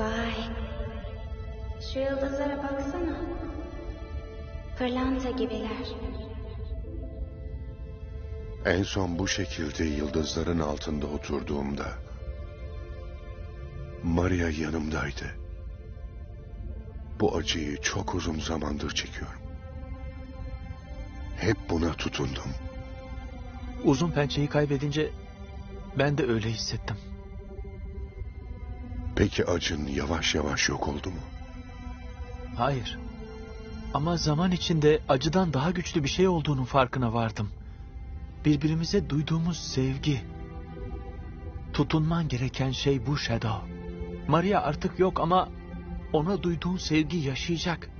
Vay. Şu yıldızlara baksana. Pırlanta gibiler. En son bu şekilde yıldızların altında oturduğumda Maria yanımdaydı. Bu acıyı çok uzun zamandır çekiyorum. Hep buna tutundum. Uzun pençeyi kaybedince ben de öyle hissettim. Peki acın yavaş yavaş yok oldu mu? Hayır. Ama zaman içinde acıdan daha güçlü bir şey olduğunun farkına vardım. Birbirimize duyduğumuz sevgi. Tutunman gereken şey bu Shadow. Maria artık yok ama ona duyduğun sevgi yaşayacak.